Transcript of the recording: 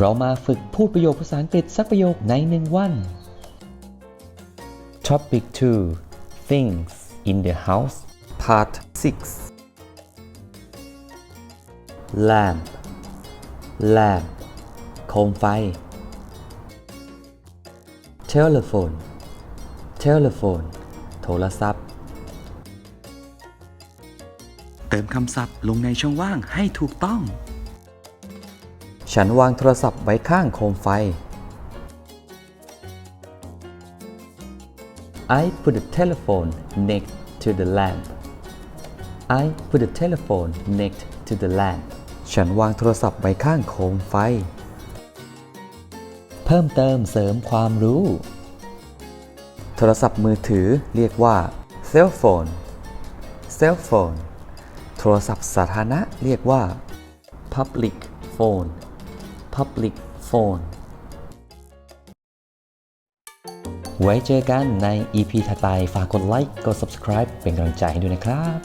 เรามาฝึกพูดประโยคภาษาอังกฤษสักประโยคในหนึ่งวัน Topic 2 Things in the house Part 6 Lamp Lamp โคมไฟ Telephone Telephone โทรศัพท์ เติมคำศัพท์ลงในช่องว่างให้ถูกต้อง ฉันวางโทรศัพท์ไว้ข้างโคมไฟ I put the telephone next to the lamp I put the telephone next to the lamp ฉันวางโทรศัพท์ไว้ข้างโคมไฟ เพิ่มเติมเสริมความรู้ โทรศัพท์มือถือเรียกว่า cell phone cell phone โทรศัพท์สาธารณะเรียกว่า public phone public phone ไว้เจอกันใน EP ถัดไป ฝากกดไลค์ กด subscribe เป็นกำลังใจให้ด้วยนะครับ